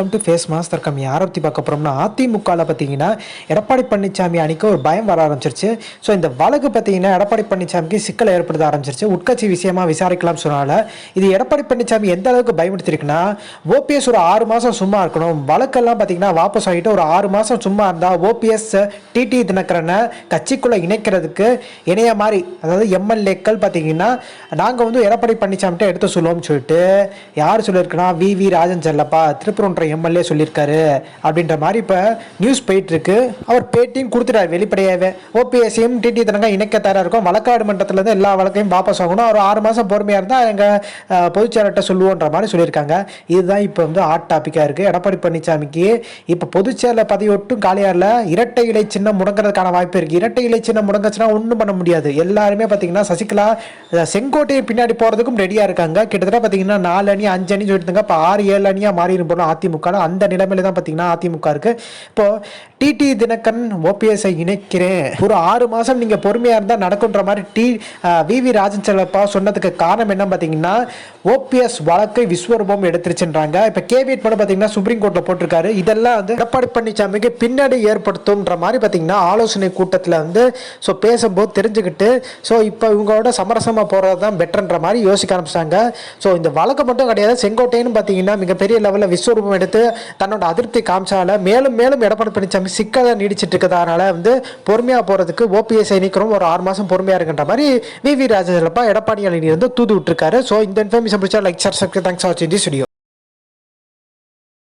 Welcome to face master கம் யாரை பற்றி பார்க்க போகிறோம்னா அதிமுகவில் பார்த்தீங்கன்னா எடப்பாடி பழனிசாமி அணிக்கு ஒரு பயம் வர ஆரம்பிச்சிருச்சு. ஸோ இந்த வழக்கு பார்த்தீங்கன்னா எடப்பாடி பழனிசாமிக்கு சிக்கலை ஏற்படுத்த ஆரம்பிச்சிருச்சு. உட்கட்சி விஷயமா விசாரிக்கலாம் சொன்னால இது எடப்பாடி பழனிசாமி எந்த அளவுக்கு பயமுடுத்திருக்குன்னா ஓபிஎஸ் ஒரு ஆறு மாதம் சும்மா இருக்கணும். வழக்கெல்லாம் பார்த்தீங்கன்னா வாபஸ் ஆகிட்டு ஒரு ஆறு மாதம் சும்மா இருந்தால் ஓபிஎஸ் டிடி தினகரனை கட்சிக்குள்ளே இணைக்கிறதுக்கு இணைய மாதிரி அதாவது எம்எல்ஏக்கள் பார்த்தீங்கன்னா நாங்கள் வந்து எடப்பாடி பழனிசாமிகிட்ட எடுத்து சொல்லுவோம்னு சொல்லிட்டு யார் சொல்லியிருக்குன்னா வி வி ராஜன் செல்லப்பா திருப்பூரன்ற எம்எல்ஏ சொல்லியிருக்காரு அப்படின்ற மாதிரி இப்போ நியூஸ் போயிட்டுருக்கு. அவர் பேட்டியும் கொடுத்துட்டார் வெளிப்படையாகவே ஓபிஎஸ்சியும் டிடி தனங்க இணைக்க தயாராக இருக்கும். வழக்காடு மன்றத்திலேருந்து எல்லா வழக்கையும் வாபஸ் ஆகணும் அவர் ஆறு மாதம் பொறுமையாக இருந்தால் எங்கள் பொதுச்செயலர்கிட்ட சொல்லுவோன்ற மாதிரி சொல்லியிருக்காங்க. இதுதான் இப்போ வந்து ஹாட் டாப்பிக்காக இருக்குது எடப்பாடி பழனிசாமிக்கு இப்போ பொதுச்செயலர் பதவி ஒட்டும் காலியாரில் இரட்டை இலை சின்னம் முடங்குறதுக்கான வாய்ப்பு இருக்குது இரட்டை இலை சின்னம் முடங்குச்சுன்னா ஒன்றும் பண்ண முடியாது. எல்லாருமே பார்த்தீங்கன்னா சசிகலா செங்கோட்டையை பின்னாடி போகிறதுக்கும் ரெடியாக இருக்காங்க. கிட்டத்தட்ட பார்த்தீங்கன்னா நாலு அணி அஞ்சு அணி சொல்லிட்டுங்க இப்போ ஆறு ஏழு அணியாக மாறி போகணும் அதிமுக அதிமுக அந்த நிலைமையில தான் பார்த்தீங்கன்னா அதிமுக இருக்கு. இப்போ டிடி தினகரன் ஓபிஎஸ்ஐ இணைக்கிறேன். ஒரு ஆறு மாதம் நீங்கள் பொறுமையாக இருந்தால் நடக்குன்ற மாதிரி T V V Rajan Chellappa சொன்னதுக்கு காரணம் என்ன பார்த்தீங்கன்னா ஓபிஎஸ் வழக்கை விஸ்வரூபம் எடுத்துருச்சுன்றாங்க. இப்போ கேவியட் பண்ண பார்த்தீங்கன்னா சுப்ரீம் கோர்ட்டில் போட்டிருக்காரு. இதெல்லாம் வந்து எடப்பாடி பழனிசாமிக்கு பின்னாடி ஏற்படுத்தும்ன்ற மாதிரி பார்த்தீங்கன்னா ஆலோசனை கூட்டத்தில் வந்து ஸோ பேசும்போது தெரிஞ்சுக்கிட்டு ஸோ இப்போ இவங்களோட சமரசமாக போகிறது தான் பெட்டர்ன்ற மாதிரி யோசிக்க ஆரம்பிச்சிட்டாங்க. ஸோ இந்த வழக்கு மட்டும் கிடையாது. செங்கோட்டைன்னு பார்த்தீங்கன்னா மிகப்பெரிய லெவலில் விஸ்வரூபம் எடுத்து தன்னோட அதிருப்தி காமிச்சால மேலும் மேலும் எடப்பாடி பழனிசாமி சிக்கலை நீடிச்சிட்டு இருக்கிறதுனால வந்து பொறுமையாக போகிறதுக்கு ஓபிஎஸ் நிற்கிறோம் ஒரு ஆறு மாதம் பொறுமையாக இருக்கின்ற மாதிரி வி வி ராஜேந்திரப்பா எடப்பாடி அணி வந்து தூது விட்டுருக்காரு. ஸோ இந்த இன்ஃபர்மேஷன் பிடிச்சா லைக் சார் தேங்க்ஸ் ஃபார் வாட்சிங் தி ஸ்டுடியோ